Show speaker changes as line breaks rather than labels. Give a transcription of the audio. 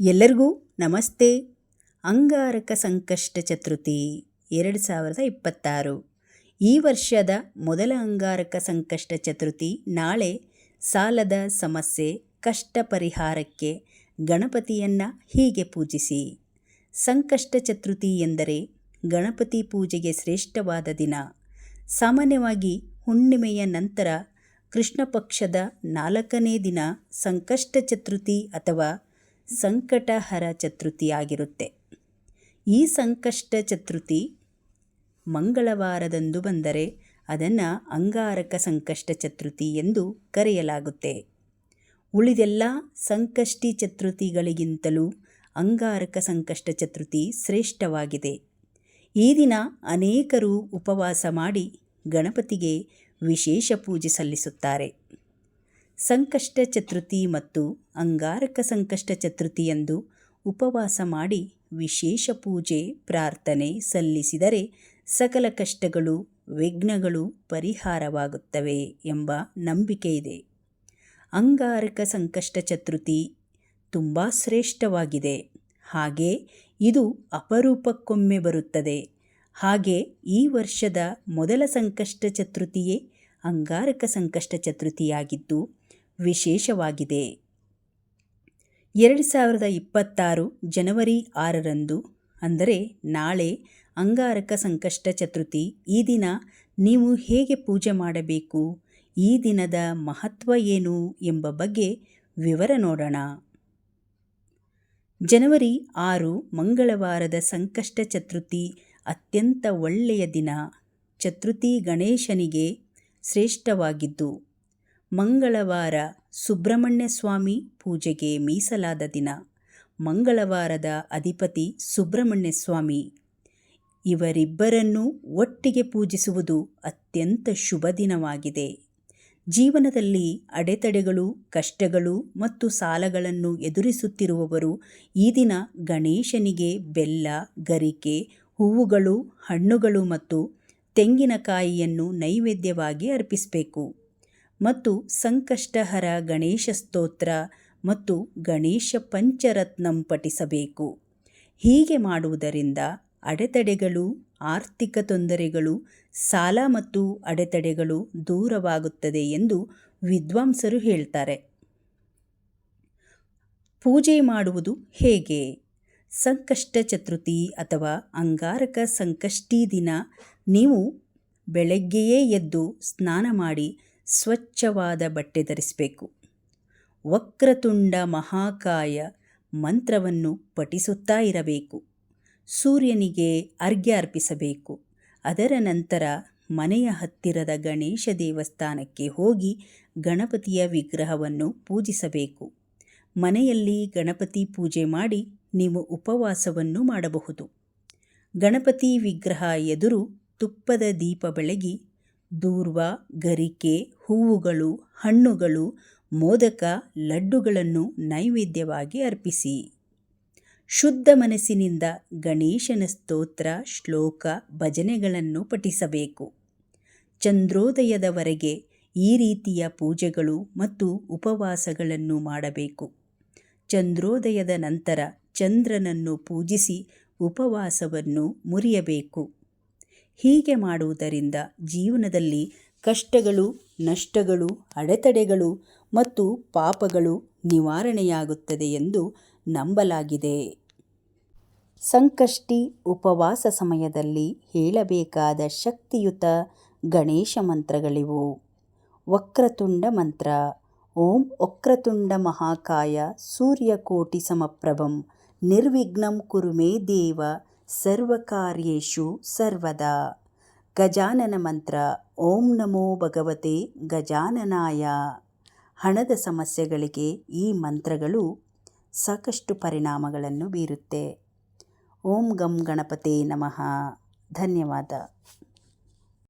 ಎಲ್ಲರಿಗೂ ನಮಸ್ತೆ. ಅಂಗಾರಕ ಸಂಕಷ್ಟ ಚತುರ್ಥಿ ಎರಡು ಸಾವಿರದ ಇಪ್ಪತ್ತಾರು. ಈ ವರ್ಷದ ಮೊದಲ ಅಂಗಾರಕ ಸಂಕಷ್ಟ ಚತುರ್ಥಿ ನಾಳೆ ಸಾಲದ ಸಮಸ್ಯೆ, ಕಷ್ಟ ಪರಿಹಾರಕ್ಕೆ ಗಣಪತಿಯನ್ನು ಹೀಗೆ ಪೂಜಿಸಿ. ಸಂಕಷ್ಟ ಚತುರ್ಥಿ ಎಂದರೆ ಗಣಪತಿ ಪೂಜೆಗೆ ಶ್ರೇಷ್ಠವಾದ ದಿನ. ಸಾಮಾನ್ಯವಾಗಿ ಹುಣ್ಣಿಮೆಯ ನಂತರ ಕೃಷ್ಣ ಪಕ್ಷದ ನಾಲ್ಕನೇ ದಿನ ಸಂಕಷ್ಟ ಚತುರ್ಥಿ ಅಥವಾ ಸಂಕಟಹರ ಚತುರ್ಥಿಯಾಗಿರುತ್ತೆ. ಈ ಸಂಕಷ್ಟ ಚತುರ್ಥಿ ಮಂಗಳವಾರದಂದು ಬಂದರೆ ಅದನ್ನು ಅಂಗಾರಕ ಸಂಕಷ್ಟ ಚತುರ್ಥಿ ಎಂದು ಕರೆಯಲಾಗುತ್ತೆ. ಉಳಿದೆಲ್ಲ ಸಂಕಷ್ಟಿ ಚತುರ್ಥಿಗಳಿಗಿಂತಲೂ ಅಂಗಾರಕ ಸಂಕಷ್ಟ ಚತುರ್ಥಿ ಶ್ರೇಷ್ಠವಾಗಿದೆ. ಈ ದಿನ ಅನೇಕರು ಉಪವಾಸ ಮಾಡಿ ಗಣಪತಿಗೆ ವಿಶೇಷ ಪೂಜೆ ಸಲ್ಲಿಸುತ್ತಾರೆ. ಸಂಕಷ್ಟ ಚತುರ್ಥಿ ಮತ್ತು ಅಂಗಾರಕ ಸಂಕಷ್ಟ ಚತುರ್ಥಿಯಂದು ಉಪವಾಸ ಮಾಡಿ ವಿಶೇಷ ಪೂಜೆ, ಪ್ರಾರ್ಥನೆ ಸಲ್ಲಿಸಿದರೆ ಸಕಲ ಕಷ್ಟಗಳು, ವಿಘ್ನಗಳು ಪರಿಹಾರವಾಗುತ್ತವೆ ಎಂಬ ನಂಬಿಕೆ ಇದೆ. ಅಂಗಾರಕ ಸಂಕಷ್ಟ ಚತುರ್ಥಿ ತುಂಬ ಶ್ರೇಷ್ಠವಾಗಿದೆ. ಹಾಗೆ ಇದು ಅಪರೂಪಕ್ಕೊಮ್ಮೆ ಬರುತ್ತದೆ. ಹಾಗೆ ಈ ವರ್ಷದ ಮೊದಲ ಸಂಕಷ್ಟ ಚತುರ್ಥಿಯೇ ಅಂಗಾರಕ ಸಂಕಷ್ಟ ಚತುರ್ಥಿಯಾಗಿದ್ದು ವಿಶೇಷವಾಗಿದೆ. ಎರಡು ಸಾವಿರದ ಇಪ್ಪತ್ತಾರು ಜನವರಿ ಆರರಂದು, ಅಂದರೆ ನಾಳೆ, ಅಂಗಾರಕ ಸಂಕಷ್ಟ ಚತುರ್ಥಿ, ಈ ದಿನ ನೀವು ಹೇಗೆ ಪೂಜೆ ಮಾಡಬೇಕು? ಈ ದಿನದ ಮಹತ್ವ ಏನು ಎಂಬ ಬಗ್ಗೆ ವಿವರ ನೋಡೋಣ. ಜನವರಿ ಆರು, ಮಂಗಳವಾರದ ಸಂಕಷ್ಟ ಚತುರ್ಥಿ, ಅತ್ಯಂತ ಒಳ್ಳೆಯ ದಿನ. ಚತುರ್ಥಿ ಗಣೇಶನಿಗೆ ಶ್ರೇಷ್ಠವಾಗಿದ್ದು ಮಂಗಳವಾರ ಸುಬ್ರಹ್ಮಣ್ಯ ಸ್ವಾಮಿ ಪೂಜೆಗೆ ಮೀಸಲಾದ ದಿನ. ಮಂಗಳವಾರದ ಅಧಿಪತಿ ಸುಬ್ರಹ್ಮಣ್ಯ ಸ್ವಾಮಿ ಇವರಿಬ್ಬರನ್ನೂ ಒಟ್ಟಿಗೆ ಪೂಜಿಸುವುದು ಅತ್ಯಂತ ಶುಭ ದಿನವಾಗಿದೆ. ಜೀವನದಲ್ಲಿ ಅಡೆತಡೆಗಳು, ಕಷ್ಟಗಳು ಮತ್ತು ಸಾಲಗಳನ್ನು ಎದುರಿಸುತ್ತಿರುವವರು ಈ ದಿನ ಗಣೇಶನಿಗೆ ಬೆಲ್ಲ, ಗರಿಕೆ, ಹೂವುಗಳು, ಹಣ್ಣುಗಳು ಮತ್ತು ತೆಂಗಿನಕಾಯಿಯನ್ನು ನೈವೇದ್ಯವಾಗಿ ಅರ್ಪಿಸಬೇಕು. ಮತ್ತು ಸಂಕಷ್ಟಹರ ಗಣೇಶ ಸ್ತೋತ್ರ ಮತ್ತು ಗಣೇಶ ಪಂಚರತ್ನಂ ಪಠಿಸಬೇಕು. ಹೀಗೆ ಮಾಡುವುದರಿಂದ ಅಡೆತಡೆಗಳು, ಆರ್ಥಿಕ ತೊಂದರೆಗಳು, ಸಾಲ ಮತ್ತು ಅಡೆತಡೆಗಳು ದೂರವಾಗುತ್ತದೆ ಎಂದು ವಿದ್ವಾಂಸರು ಹೇಳ್ತಾರೆ. ಪೂಜೆ ಮಾಡುವುದು ಹೇಗೆ? ಸಂಕಷ್ಟ ಚತುರ್ಥಿ ಅಥವಾ ಅಂಗಾರಕ ಸಂಕಷ್ಟಿ ದಿನ ನೀವು ಬೆಳಗ್ಗೆಯೇ ಎದ್ದು ಸ್ನಾನ ಮಾಡಿ ಸ್ವಚ್ಛವಾದ ಬಟ್ಟೆ ಧರಿಸಬೇಕು. ವಕ್ರತುಂಡ ಮಹಾಕಾಯ ಮಂತ್ರವನ್ನು ಪಠಿಸುತ್ತಾ ಇರಬೇಕು. ಸೂರ್ಯನಿಗೆ ಅರ್ಘ್ಯ ಅರ್ಪಿಸಬೇಕು. ಅದರ ನಂತರ ಮನೆಯ ಹತ್ತಿರದ ಗಣೇಶ ದೇವಸ್ಥಾನಕ್ಕೆ ಹೋಗಿ ಗಣಪತಿಯ ವಿಗ್ರಹವನ್ನು ಪೂಜಿಸಬೇಕು. ಮನೆಯಲ್ಲಿ ಗಣಪತಿ ಪೂಜೆ ಮಾಡಿ ನೀವು ಉಪವಾಸವನ್ನು ಮಾಡಬಹುದು. ಗಣಪತಿ ವಿಗ್ರಹ ಎದುರು ತುಪ್ಪದ ದೀಪ ಬೆಳಗಿ ದೂರ್ವ, ಗರಿಕೆ, ಹೂವುಗಳು, ಹಣ್ಣುಗಳು, ಮೋದಕ ಲಡ್ಡುಗಳನ್ನು ನೈವೇದ್ಯವಾಗಿ ಅರ್ಪಿಸಿ. ಶುದ್ಧ ಮನಸ್ಸಿನಿಂದ ಗಣೇಶನ ಸ್ತೋತ್ರ, ಶ್ಲೋಕ, ಭಜನೆಗಳನ್ನು ಪಠಿಸಬೇಕು. ಚಂದ್ರೋದಯದವರೆಗೆ ಈ ರೀತಿಯ ಪೂಜೆಗಳು ಮತ್ತು ಉಪವಾಸಗಳನ್ನು ಮಾಡಬೇಕು. ಚಂದ್ರೋದಯದ ನಂತರ ಚಂದ್ರನನ್ನು ಪೂಜಿಸಿ ಉಪವಾಸವನ್ನು ಮುರಿಯಬೇಕು. ಹೀಗೆ ಮಾಡುವುದರಿಂದ ಜೀವನದಲ್ಲಿ ಕಷ್ಟಗಳು, ನಷ್ಟಗಳು, ಅಡೆತಡೆಗಳು ಮತ್ತು ಪಾಪಗಳು ನಿವಾರಣೆಯಾಗುತ್ತದೆ ಎಂದು ನಂಬಲಾಗಿದೆ. ಸಂಕಷ್ಟಿ ಉಪವಾಸ ಸಮಯದಲ್ಲಿ ಹೇಳಬೇಕಾದ ಶಕ್ತಿಯುತ ಗಣೇಶ ಮಂತ್ರಗಳಿವು. ವಕ್ರತುಂಡ ಮಂತ್ರ. ಓಂ ವಕ್ರತುಂಡ ಮಹಾಕಾಯ ಸೂರ್ಯಕೋಟಿ ಸಮಪ್ರಭಂ ನಿರ್ವಿಘ್ನಂ ಕುರುಮೇ ದೇವ ಸರ್ವಕಾರ್ಯೇಷು ಸರ್ವದಾ ಗಜಾನನ ಮಂತ್ರ, ಓಂ ನಮೋ ಭಗವತೆ ಗಜಾನನಾಯ. ಹಣದ ಸಮಸ್ಯೆಗಳಿಗೆ ಈ ಮಂತ್ರಗಳು ಸಾಕಷ್ಟು ಪರಿಣಾಮಗಳನ್ನು ಬೀರುತ್ತೆ. ಓಂ ಗಂ ಗಣಪತೆ ನಮಃ. ಧನ್ಯವಾದ.